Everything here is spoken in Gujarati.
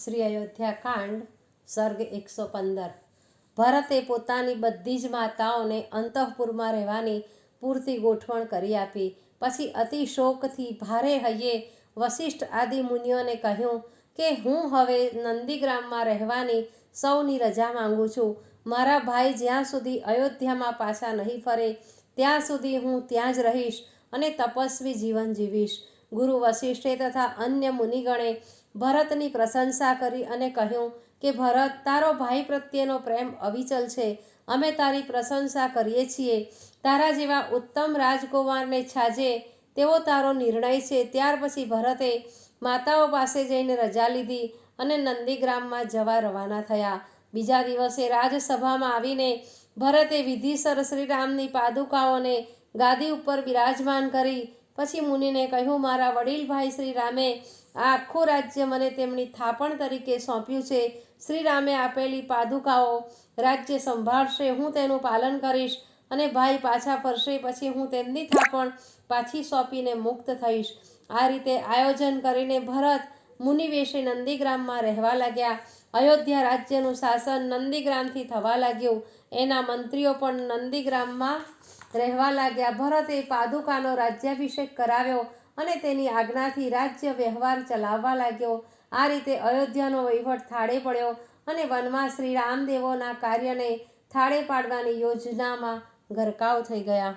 શ્રી અયોધ્યા કાંડ, સર્ગ એકસો પંદર. ભરતે પોતાની બધી જ માતાઓને અંતઃપુરમાં રહેવાની પૂરતી ગોઠવણ કરી આપી. પછી અતિ શોકથી ભારે હૈયે વશિષ્ઠ આદિ મુનિઓને કહ્યું કે, હું હવે નંદીગ્રામમાં રહેવાની સૌની રજા માંગુ છું. મારા ભાઈ જ્યાં સુધી અયોધ્યામાં પાછા નહીં ફરે, ત્યાં સુધી હું ત્યાં જ રહીશ અને તપસ્વી જીવન જીવીશ. ગુરુ વશિષ્ઠે તથા અન્ય મુનિગણે ભરતની પ્રશંસા કરી અને કહ્યું કે, ભરત, તારો ભાઈ પ્રત્યેનો પ્રેમ અવિચલ છે. અમે તારી પ્રશંસા કરીએ છીએ. તારા જેવા ઉત્તમ રાજકુમારને છાજે તેવો તારો નિર્ણય છે. ત્યાર પછી ભરતે માતાઓ પાસે જઈને રજા લીધી અને નંદીગ્રામમાં જવા રવાના થયા. બીજા દિવસે રાજસભામાં આવીને ભરતે વિધિસર શ્રીરામની પાદુકાઓને ગાદી ઉપર બિરાજમાન કરી પછી મુનિને કહ્યું, મારા વડીલ ભાઈ શ્રી રામે આ આખું રાજ્ય મને તેમની થાપણ તરીકે સોંપ્યું છે. શ્રી રામે આપેલી પાદુકાઓ રાજ્ય સંભાળશે, હું તેનું પાલન કરીશ અને ભાઈ પાછા ફરશે, પછી હું તેમની થાપણ પાછી સોંપીને મુક્ત થઈશ. આ રીતે આયોજન કરીને ભરત મુનિવેશે નંદીગ્રામમાં રહેવા લાગ્યા. અયોધ્યા રાજ્યનું શાસન નંદીગ્રામથી થવા લાગ્યું. એના મંત્રીઓ પણ નંદીગ્રામમાં રહેવા લાગ્યા. ભરતે પાદુકાનો રાજ્યાભિષેક કરાવ્યો અને તેની આજ્ઞાથી રાજ્ય વ્યવહાર ચલાવવા લાગ્યો. આ રીતે અયોધ્યાનો વહીવટ થાળે પડ્યો અને વનમાં શ્રી રામદેવોના કાર્યને થાળે પાડવાની યોજનામાં ગરકાવ થઈ ગયા.